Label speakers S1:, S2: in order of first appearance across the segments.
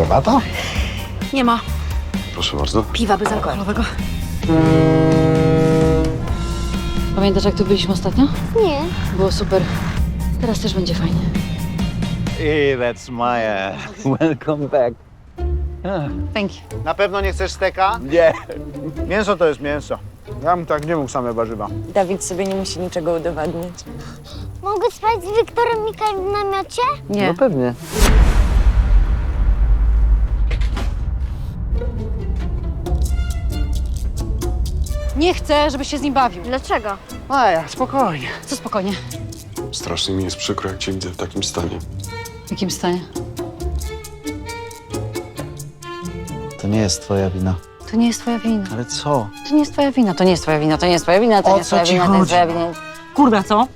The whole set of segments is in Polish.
S1: Herbata?
S2: Nie ma
S3: Proszę bardzo.
S2: piwa bezalkoholowego.
S4: Pamiętasz, jak tu byliśmy ostatnio?
S5: Nie.
S4: Było super. Teraz też będzie fajnie.
S1: Hey, that's Maya. Welcome back.
S4: Thank you.
S6: Na pewno nie chcesz steka?
S1: Nie.
S6: Mięso to jest mięso. Ja bym tak nie mógł same warzywa.
S7: Dawid sobie nie musi niczego udowadniać.
S5: Mogę spać z Wiktorem Mikael w namiocie?
S4: Nie.
S7: No pewnie.
S4: Nie chcę, żebyś się z nim bawił.
S5: Dlaczego?
S6: Maja, spokojnie.
S4: Co spokojnie.
S3: Strasznie mi jest przykro, jak cię widzę w takim stanie.
S4: W jakim stanie?
S1: To nie jest twoja wina.
S4: To nie jest twoja wina.
S1: Ale co?
S4: To nie jest twoja wina, to nie jest twoja wina, to nie jest twoja wina, to
S1: O
S4: nie jest
S1: co
S4: twoja
S1: ci
S4: wina, to jest
S1: chodzi?
S4: twoja wina. Kurwa, co?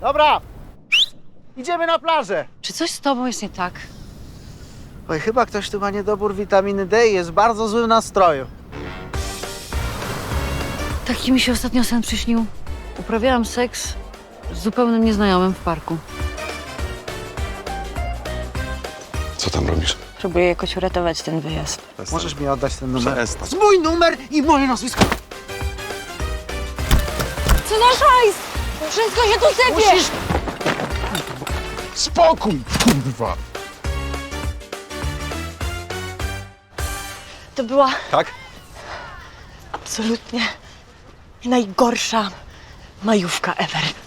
S6: Dobra. Idziemy na plażę.
S4: Czy coś z tobą jest nie tak?
S6: Oj, chyba ktoś tu ma niedobór witaminy D i jest w bardzo złym nastroju.
S4: Taki mi się ostatnio sen przyśnił. Uprawiałam seks z zupełnym nieznajomym w parku.
S3: Co tam robisz?
S7: Próbuję jakoś uratować ten wyjazd.
S6: Możesz mi oddać ten numer?
S3: Przestań.
S6: Mój numer i moje nazwisko.
S4: Co za hajs! Wszystko się tu sypie!
S6: Musisz...
S3: Spokój, kurwa!
S7: To była
S3: Tak?
S7: absolutnie najgorsza majówka ever.